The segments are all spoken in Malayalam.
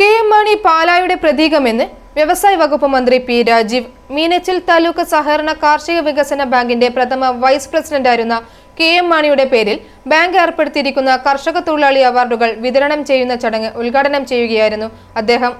കെ എം മാണി പാലായുടെ പ്രതീകമെന്ന് വ്യവസായ വകുപ്പ് മന്ത്രി പി രാജീവ്. മീനച്ചിൽ താലൂക്ക് സഹകരണ കാർഷിക വികസന ബാങ്കിന്റെ പ്രഥമ വൈസ് പ്രസിഡന്റായിരുന്ന കെ എം മാണിയുടെ പേരിൽ ബാങ്ക് ഏർപ്പെടുത്തിയിരിക്കുന്ന കർഷക തൊഴിലാളി അവാർഡുകൾ വിതരണം ചെയ്യുന്ന ചടങ്ങ് ഉദ്ഘാടനം ചെയ്യുകയായിരുന്നു അദ്ദേഹം.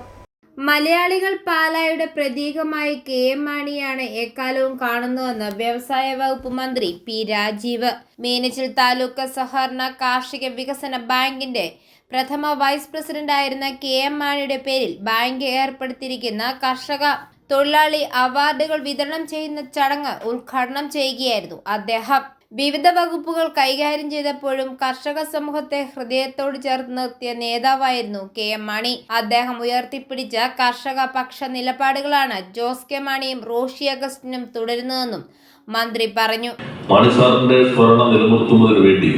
മലയാളികൾ പാലായുടെ പ്രതീകമായി കെ എം മാണിയാണ് എക്കാലവും കാണുന്നതെന്ന് വ്യവസായ വകുപ്പ് മന്ത്രി പി രാജീവ്. മീനച്ചിൽ താലൂക്ക് സഹകരണ കാർഷിക വികസന ബാങ്കിന്റെ പ്രഥമ വൈസ് പ്രസിഡന്റായിരുന്ന കെ എം മാണിയുടെ പേരിൽ ബാങ്ക് ഏർപ്പെടുത്തിയിരിക്കുന്ന കർഷക തൊഴിലാളി അവാർഡുകൾ വിതരണം ചെയ്യുന്ന ചടങ്ങ് ഉദ്ഘാടനം ചെയ്യുകയായിരുന്നു അദ്ദേഹം. വിവിധ വകുപ്പുകൾ കൈകാര്യം ചെയ്തപ്പോഴും കർഷക സമൂഹത്തെ ഹൃദയത്തോട് ചേർത്ത് നിർത്തിയ നേതാവായിരുന്നു കെ എം മാണി. അദ്ദേഹം ഉയർത്തിപ്പിടിച്ച കർഷക പക്ഷ നിലപാടുകളാണ് ജോസ് കെ മാണിയും റോഷി അഗസ്റ്റിനും തുടരുന്നതെന്നും മന്ത്രി പറഞ്ഞു. മാണി സാറിന്റെ സ്മരണ നിലനിർത്തുന്നതിന് വേണ്ടി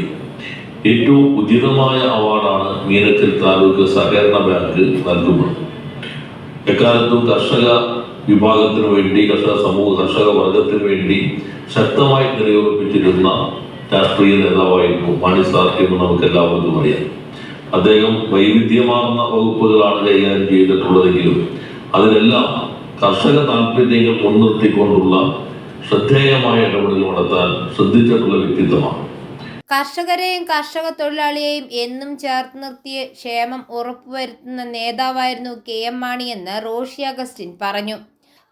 ഏറ്റവും ഉചിതമായ അവാർഡാണ് മീനച്ചിൽ താലൂക്ക് സഹകരണ ബാങ്ക് നൽകുന്നത്. എക്കാലത്തും കർഷക വിഭാഗത്തിന് വേണ്ടി കർഷക സമൂഹ കർഷക വർഗത്തിന് വേണ്ടി ശക്തമായി നിലയുറപ്പിച്ചിരുന്ന രാഷ്ട്രീയ നേതാവായിരുന്നു മാണി സാർ എന്ന് നമുക്ക് എല്ലാവർക്കും അറിയാം. അദ്ദേഹം വൈവിധ്യമാർന്ന വകുപ്പുകളാണ് കൈകാര്യം ചെയ്തിട്ടുള്ളതെങ്കിലും അതിലെല്ലാം കർഷക താല്പര്യങ്ങൾ മുൻനിർത്തിക്കൊണ്ടുള്ള ശ്രദ്ധേയമായ ഇടപെടലുകൾ നടത്താൻ ശ്രദ്ധിച്ചിട്ടുള്ള വ്യക്തിത്വമാണ്. കർഷകരെയും കർഷക തൊഴിലാളിയെയും എന്നും ചേർത്ത് നിർത്തിയ ക്ഷേമം ഉറപ്പുവരുത്തുന്ന നേതാവായിരുന്നു കെ എം മാണിയെന്ന് റോഷി അഗസ്റ്റിൻ പറഞ്ഞു.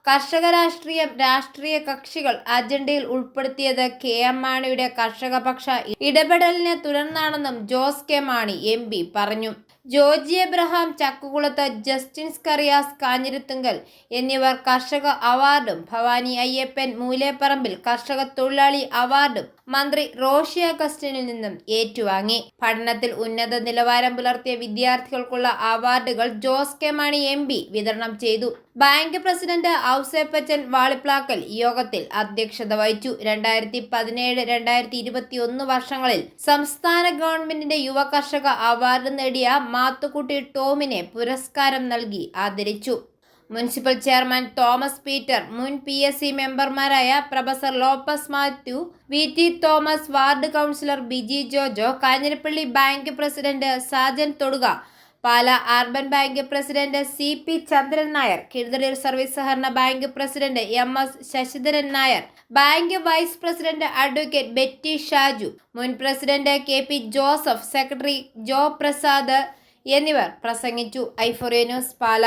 കർഷക രാഷ്ട്രീയം രാഷ്ട്രീയ കക്ഷികൾ അജണ്ടയിൽ ഉൾപ്പെടുത്തിയത് കെ എം മാണിയുടെ കർഷകപക്ഷ ഇടപെടലിനെ തുടർന്നാണെന്നും ജോസ് കെ മാണി എം പറഞ്ഞു. ജോർജി എബ്രഹാം ചക്കുകുളത്ത് ജസ്റ്റിൻസ് കറിയാസ് കാഞ്ഞിരത്തുങ്കൽ എന്നിവർ കർഷക അവാർഡും ഭവാനി അയ്യപ്പൻ മൂലേപ്പറമ്പിൽ കർഷക തൊഴിലാളി അവാർഡും മന്ത്രി റോഷി അഗസ്റ്റിനിൽ നിന്നും ഏറ്റുവാങ്ങി. പഠനത്തിൽ ഉന്നത നിലവാരം പുലർത്തിയ വിദ്യാർത്ഥികൾക്കുള്ള അവാർഡുകൾ Jose K Mani M P വിതരണം ചെയ്തു. ബാങ്ക് പ്രസിഡന്റ് ഔസേപ്പച്ചൻ വാളിപ്ലാക്കൽ യോഗത്തിൽ അധ്യക്ഷത വഹിച്ചു. രണ്ടായിരത്തി പതിനേഴ് രണ്ടായിരത്തി ഇരുപത്തി ഒന്ന് വർഷങ്ങളിൽ സംസ്ഥാന ഗവൺമെന്റിന്റെ യുവ കർഷക അവാർഡ് നേടിയ മാത്തുക്കുട്ടി ടോമിനെ പുരസ്കാരം നൽകി ആദരിച്ചു. മുനിസിപ്പൽ ചെയർമാൻ തോമസ് പീറ്റർ മുൻ പി എസ് സി മെമ്പർമാരായ professor Lopez Mathew V T Thomas ward councillor Biji Jojo Kanjirappally bank president Sajan Thoduka Pala urban bank president C P Chandran Nair Kizhuthaloor service സഹകരണ bank president M S Sasidharan Nair bank vice president advocate Betty Shaju മുൻ president K P Joseph secretary Jo Prasad എന്നിവർ പ്രസംഗിച്ചു. ഐഫൊറേനോസ് പാല.